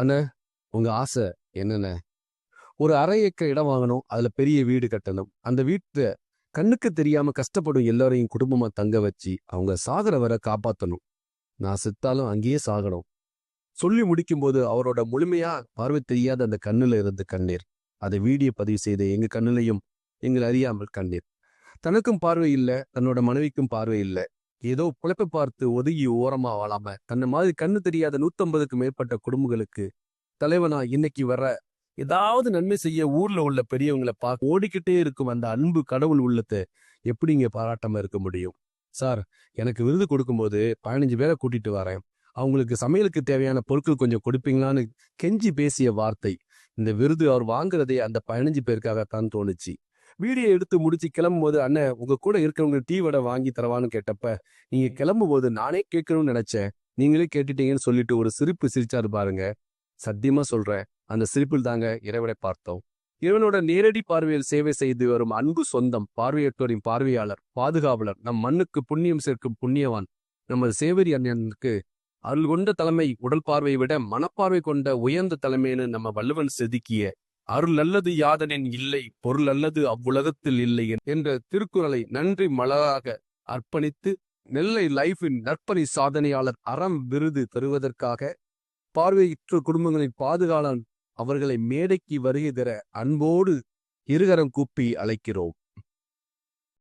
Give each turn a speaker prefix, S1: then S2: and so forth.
S1: அண்ணே உங்க ஆசை என்னென்ன? ஒரு அரை ஏக்கர் இடம் வாங்கணும் அதுல பெரிய வீடு கட்டணும். அந்த வீட்டை கண்ணுக்கு தெரியாம கஷ்டப்படும் எல்லாரையும் குடும்பமா தங்க வச்சு அவங்க சாகர காப்பாத்தணும். நான் செத்தாலும் அங்கேயே சாகணும். சொல்லி முடிக்கும்போது அவரோட முழுமையா பார்வை தெரியாத அந்த கண்ணுல இருந்து கண்ணீர். அதை வீடியோ பதிவு செய்த எங்க கண்ணிலையும் எங்கள் அறியாமல் கண்ணீர். தனக்கும் பார்வை இல்லை தன்னோட மனைவிக்கும் பார்வை இல்லை. ஏதோ புழப்பை பார்த்து ஒதுங்கி ஓரமா வாழாம தன்னை மாதிரி கண்ணு தெரியாத நூத்தம்பதுக்கு மேற்பட்ட குடும்பங்களுக்கு தலைவனா இன்னைக்கு வர ஏதாவது நன்மை செய்ய ஊர்ல உள்ள பெரியவங்களை பார்க்க ஓடிக்கிட்டே இருக்கும் அந்த அன்பு கடவுள் உள்ளத்தை எப்படிங்க பாராட்டாம இருக்க முடியும்? சார் எனக்கு விருது கொடுக்கும்போது பதினஞ்சு பேரை கூட்டிட்டு வரேன். அவங்களுக்கு சமையலுக்கு தேவையான பொருட்கள் கொஞ்சம் கொடுப்பீங்களான்னு கெஞ்சி பேசிய வார்த்தை. இந்த விருது அவர் வாங்குறதே அந்த பதினஞ்சு பேருக்காகத்தான் தோணுச்சு. வீடியோ எடுத்து முடிச்சு கிளம்பும் போது அண்ணன் உங்க கூட இருக்கிறவங்க டீ வடை வாங்கி தரவான்னு கேட்டப்ப நீங்க கிளம்பும்போது நானே கேட்கணும்னு நினைச்சேன். நீங்களே கேட்டுட்டீங்கன்னு சொல்லிட்டு ஒரு சிரிப்பு சிரிச்சாரு பாருங்க. சத்தியமா சொல்றேன் அந்த சிரிப்பில் தாங்க இறைவனை பார்த்தோம். இறைவனோட நேரடி பார்வையில் சேவை செய்து வரும் அன்பு சொந்தம் பார்வையற்றோரின் பார்வையாளர் பாதுகாவலர் நம் மண்ணுக்கு புண்ணியம் சேர்க்கும் புண்ணியவான் நமது சேவரி அண்ணனுக்கு அருள் கொண்ட தலைமை உடல் பார்வையை விட மனப்பார்வை கொண்ட உயர்ந்த தலைமைன்னு நம்ம வள்ளுவன் செதுக்கிய அருள் அல்லது யாதனின் இல்லை பொருள் அல்லது அவ்வுலகத்தில் இல்லை என்ற திருக்குறளை நன்றி மலராக அர்ப்பணித்து நெல்லை லைஃபின் நற்பணி சாதனையாளர் அறம் விருது தருவதற்காக பார்வையற்ற குடும்பங்களின் பாதுகாவலன் அவர்களை மேடைக்கு வருகை தர அன்போடு இருகரம் கூப்பி அழைக்கிறோம்.